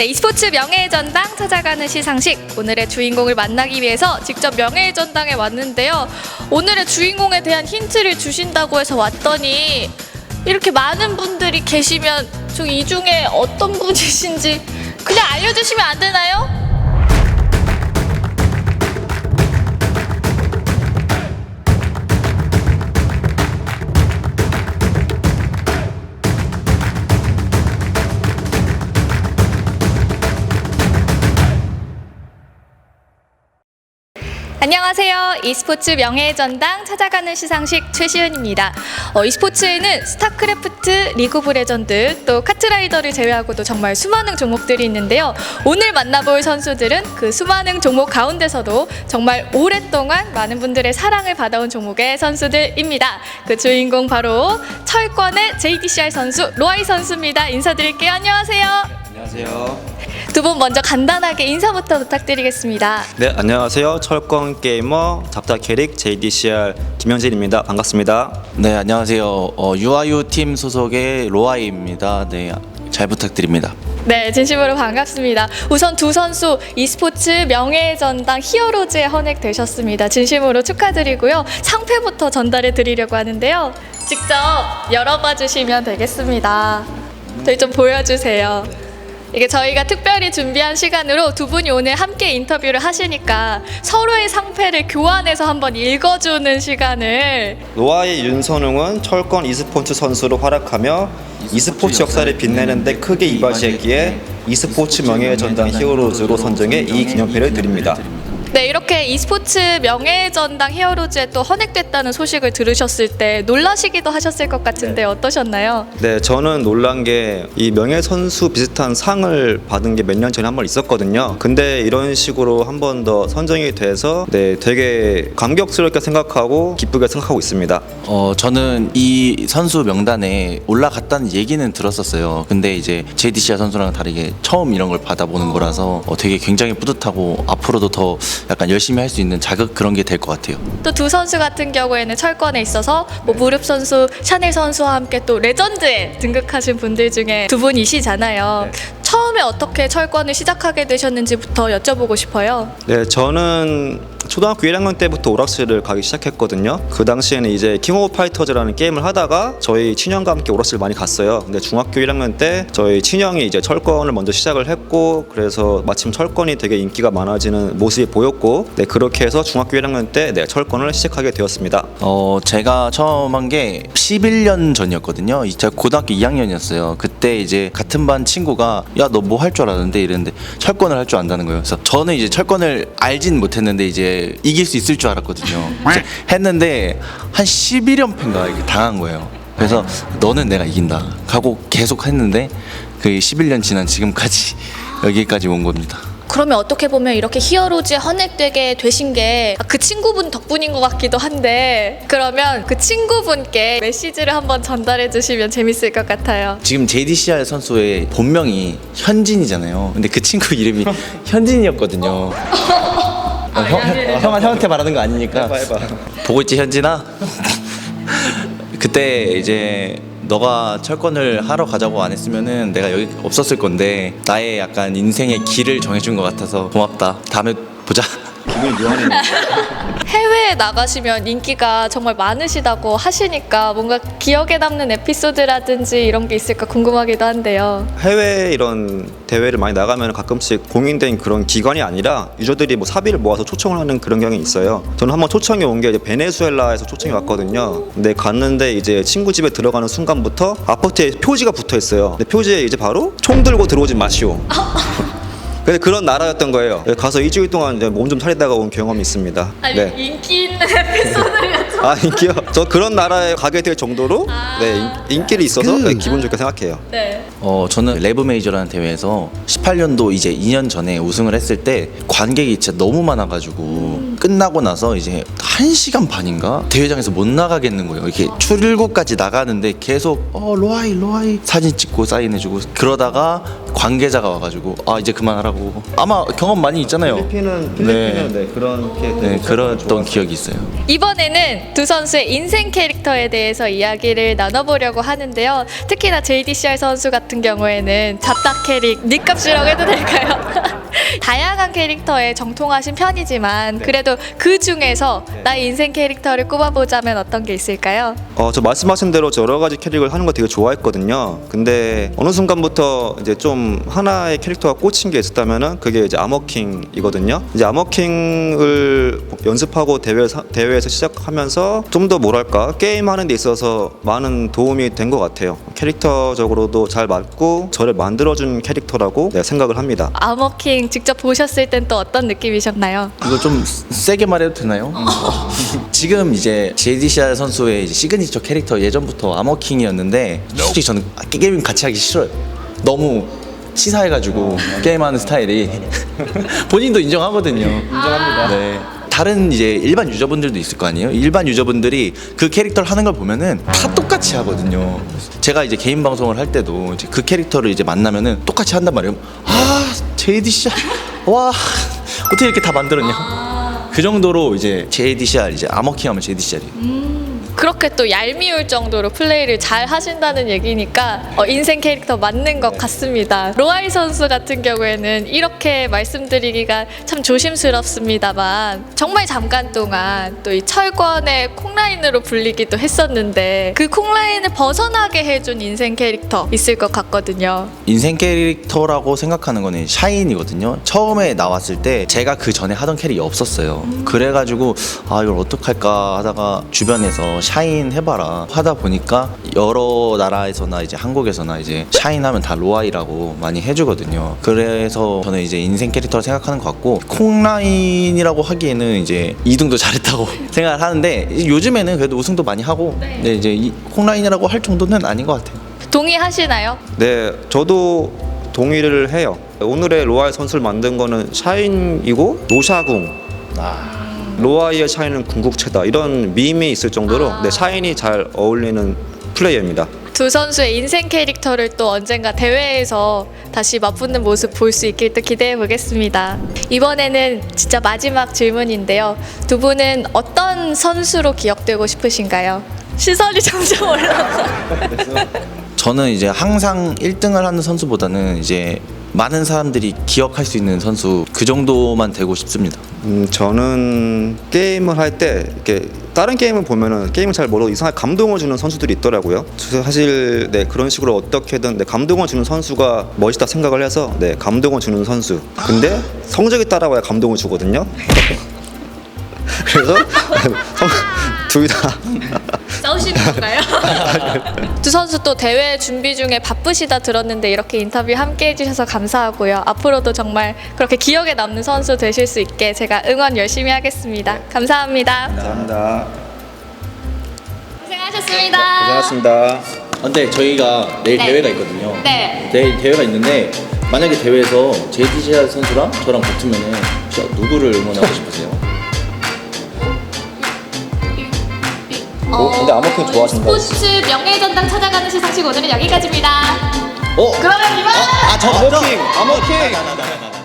네, e스포츠 명예의 전당 찾아가는 시상식 오늘의 주인공을 만나기 위해서 직접 명예의 전당에 왔는데요. 오늘의 주인공에 대한 힌트를 주신다고 해서 왔더니 이렇게 많은 분들이 계시면 저 이 중에 어떤 분이신지 그냥 알려주시면 안 되나요? 안녕하세요. e스포츠 명예의 전당 찾아가는 시상식 최시은입니다. 어, e스포츠에는 스타크래프트, 리그 오브 레전드, 또 카트라이더를 제외하고도 정말 수많은 종목들이 있는데요. 오늘 만나볼 선수들은 그 수많은 종목 가운데서도 정말 오랫동안 많은 분들의 사랑을 받아온 종목의 선수들입니다. 그 주인공 바로 철권의 JDCR 선수 로아이 선수입니다. 인사드릴게요. 안녕하세요. 안녕하세요. 두 분 먼저 간단하게 인사부터 부탁드리겠습니다. 네, 안녕하세요. 철권 게이머 잡다 캐릭 JDCR 김현진입니다. 반갑습니다. 네 안녕하세요. 어, 유아유 팀 소속의 로아이입니다. 네 잘 부탁드립니다. 네, 진심으로 반갑습니다. 우선 두 선수 e스포츠 명예의 전당 히어로즈에 헌액되셨습니다. 진심으로 축하드리고요. 상패부터 전달해 드리려고 하는데요. 직접 열어봐 주시면 되겠습니다. 저희 좀 보여주세요. 이게 저희가 특별히 준비한 시간으로 두 분이 오늘 함께 인터뷰를 하시니까 서로의 상패를 교환해서 한번 읽어주는 시간을 로아의 윤선웅은 철권 e스포츠 선수로 활약하며 e스포츠 역사를 빛내는 데 크게 이바지했기에 e스포츠 명예의 전당 히어로즈로 선정해 이 기념패를 드립니다. 네, 이렇게 e스포츠 명예의 전당 히어로즈에 또 헌액됐다는 소식을 들으셨을 때 놀라시기도 하셨을 것 같은데 어떠셨나요? 네, 저는 놀란 게 이 명예 선수 비슷한 상을 받은 게 몇 년 전에 한 번 있었거든요. 근데 이런 식으로 한 번 더 선정이 돼서 네, 되게 감격스럽게 생각하고 기쁘게 생각하고 있습니다. 어 저는 이 선수 명단에 올라갔다는 얘기는 들었었어요. 근데 이제 JDCR 선수랑 다르게 처음 이런 걸 받아보는 거라서 어, 되게 굉장히 뿌듯하고 앞으로도 더 약간 열심히 할 수 있는 자극 그런 게 될 것 같아요. 또 두 선수 같은 경우에는 철권에 있어서 뭐 무릎 선수, 샤넬 선수와 함께 또 레전드에 등극하신 분들 중에 두 분이시잖아요. 처음에 어떻게 철권을 시작하게 되셨는지부터 여쭤보고 싶어요. 네, 저는 초등학교 1학년 때부터 오락실을 가기 시작했거든요. 그 당시에는 이제 킹 오브 파이터즈라는 게임을 하다가 저희 친형과 함께 오락실 많이 갔어요. 근데 중학교 1학년 때 저희 친형이 이제 철권을 먼저 시작을 했고 그래서 마침 철권이 되게 인기가 많아지는 모습이 보였고 네, 그렇게 해서 중학교 1학년 때 네, 철권을 시작하게 되었습니다. 어 제가 처음 한 게 11년 전이었거든요. 이- 제가 고등학교 2학년이었어요. 그때 이제 같은 반 친구가 야 너 뭐 할 줄 알았는데 이랬는데 철권을 할 줄 안다는 거예요. 그래서 저는 이제 철권을 알진 못했는데 이제 이길 수 있을 줄 알았거든요. 그래서 했는데 한 11연패인가 이렇게 당한 거예요. 그래서 너는 내가 이긴다. 하고 계속 했는데 그 11년 지난 지금까지 여기까지 온 겁니다. 그러면 어떻게 보면 이렇게 히어로즈에 헌액되게 되신 게 그 친구분 덕분인 것 같기도 한데 그러면 그 친구분께 메시지를 한번 전달해 주시면 재밌을 것 같아요. 지금 JDCR 선수의 본명이 현진이잖아요. 근데 그 친구 이름이 현진이었거든요. 어, 형, 형, 형한테 말하는 거 아니니까. 해봐, 해봐. 보고 있지 현진아? 그때 이제 너가 철권을 하러 가자고 안 했으면은 내가 여기 없었을 건데 나의 약간 인생의 길을 정해준 것 같아서 고맙다. 다음에 보자. 기분이 묘하네요. 해외에 나가시면 인기가 정말 많으시다고 하시니까 뭔가 기억에 남는 에피소드라든지 이런 게 있을까 궁금하기도 한데요. 해외 이런 대회를 많이 나가면 가끔씩 공인된 그런 기관이 아니라 유저들이 뭐 사비를 모아서 초청을 하는 그런 경향이 있어요. 저는 한번 초청이 온 게 베네수엘라에서 초청이 왔거든요. 근데 갔는데 이제 친구 집에 들어가는 순간부터 아파트에 표지가 붙어 있어요. 근데 표지에 이제 바로 총 들고 들어오지 마시오. 근데 그런 나라였던 거예요. 가서 일주일 동안 몸좀 차리다가 온 경험이 있습니다. 아니 네. 인기 있는 에피소드를 여쭤. 아 인기요? 저 그런 나라에 가게 될 정도로 네 인, 인기를 있어서 네, 기분 좋게 생각해요. 네. 어, 저는 레브 메이저라는 대회에서 18년도 이제 2년 전에 우승을 했을 때 관객이 진짜 너무 많아가지고 끝나고 나서 이제 1시간 반인가 대회장에서 못 나가겠는 거예요. 이렇게 출일구까지 나가는데 계속 어 로아이 로아이 사진 찍고 사인해주고 그러다가 관계자가 와가지고 아 이제 그만하라고 아마 경험 많이 있잖아요. 필리핀은 네. 필리핀은 네, 그런 게 네 그랬던 기억이 있어요. 이번에는 두 선수의 인생 캐릭터에 대해서 이야기를 나눠보려고 하는데요. 특히나 JDCR 선수 같은 경우에는 잡다 캐릭, 닉값이라고 해도 될까요? 다양한 캐릭터에 정통하신 편이지만 그래도 그 중에서 나의 인생 캐릭터를 꼽아보자면 어떤 게 있을까요? 어, 저 말씀하신 대로 저 여러 가지 캐릭을 하는 거 되게 좋아했거든요. 근데 어느 순간부터 이제 좀 하나의 캐릭터가 꽂힌 게 있었다면은 그게 이제 아머킹이거든요. 이제 아머킹을 연습하고 대회 대회에서 시작하면서 좀 더 뭐랄까 게임 하는 데 있어서 많은 도움이 된 것 같아요. 캐릭터적으로도 잘 맞고 저를 만들어준 캐릭터라고 네, 생각을 합니다. 아머킹 직접 보셨을 땐 또 어떤 느낌이셨나요? 이거 좀 세게 말해도 되나요? 지금 이제 JDCR 선수의 이제 시그니처 캐릭터 예전부터 아머킹이었는데 솔직히 저는 게임 같이 하기 싫어요. 너무 치사해가지고 게임하는 스타일이 본인도 인정하거든요. 인정합니다. 네. 다른 이제 일반 유저분들도 있을 거 아니에요? 일반 유저분들이 그 캐릭터를 하는 걸 보면은 다 똑같이 하거든요. 제가 이제 개인 방송을 할 때도 이제 그 캐릭터를 이제 만나면은 똑같이 한단 말이에요. 아, JDCR 와 어떻게 이렇게 다 만들었냐? 그 정도로 이제 JDCR 이제 아머킹하면 JDCR이에요. 그렇게 또 얄미울 정도로 플레이를 잘 하신다는 얘기니까 어, 인생 캐릭터 맞는 것 같습니다. 로아이 선수 같은 경우에는 이렇게 말씀드리기가 참 조심스럽습니다만 정말 잠깐 동안 또 이 철권의 콩라인으로 불리기도 했었는데 그 콩라인을 벗어나게 해준 인생 캐릭터 있을 것 같거든요. 인생 캐릭터라고 생각하는 거는 샤인이거든요. 처음에 나왔을 때 제가 그 전에 하던 캐릭이 없었어요. 그래가지고 아 이걸 어떡할까 하다가 주변에서 샤인 해봐라 하다 보니까 여러 나라에서나 이제 한국에서나 이제 샤인 하면 다 로아이라고 많이 해주거든요. 그래서 저는 이제 인생 캐릭터를 생각하는 것 같고 콩라인이라고 하기에는 이제 2등도 잘했다고 생각을 하는데 요즘에는 그래도 우승도 많이 하고 네, 이제 이 콩라인이라고 할 정도는 아닌 것 같아요. 동의하시나요? 네, 저도 동의를 해요. 오늘의 로아의 선수를 만든 거는 샤인이고 노샤궁. 로아이의 샤인은 궁극체다. 이런 밈이 있을 정도로 네, 샤인이 잘 어울리는 플레이어입니다. 두 선수의 인생 캐릭터를 또 언젠가 대회에서 다시 맞붙는 모습 볼 수 있길 또 기대해 보겠습니다. 이번에는 진짜 마지막 질문인데요. 두 분은 어떤 선수로 기억되고 싶으신가요? 시선이 점점 올라가. 저는 이제 항상 1등을 하는 선수보다는 이제 많은 사람들이 기억할 수 있는 선수 그 정도만 되고 싶습니다. 음, 저는 게임을 할 때 이렇게 다른 게임을 보면은 게임을 잘 모르고 이상하게 감동을 주는 선수들이 있더라고요. 사실 네 그런 식으로 어떻게든 네, 감동을 주는 선수가 멋있다 생각을 해서 네 감동을 주는 선수. 근데 성적이 따라와야 감동을 주거든요. 그래서 둘 다. 싸우시는 건가요? 두 선수 또 대회 준비 중에 바쁘시다 들었는데 이렇게 인터뷰 함께 해주셔서 감사하고요. 앞으로도 정말 그렇게 기억에 남는 선수 되실 수 있게 제가 응원 열심히 하겠습니다. 감사합니다. 감사합니다. 고생하셨습니다. 고생하셨습니다. 근데 저희가 내일 네. 대회가 있거든요. 네. 내일 대회가 있는데 만약에 대회에서 JDCR 선수랑 저랑 붙으면은 진짜 누구를 응원하고 싶으세요? 어, 근데 아무튼 좋아하신다. 스포츠 명예전당 찾아가는 시상식 오늘은 여기까지입니다. 어? 그러면 이만! 아, 저 아머킹, 아머킹. 나, 나, 나, 나, 나.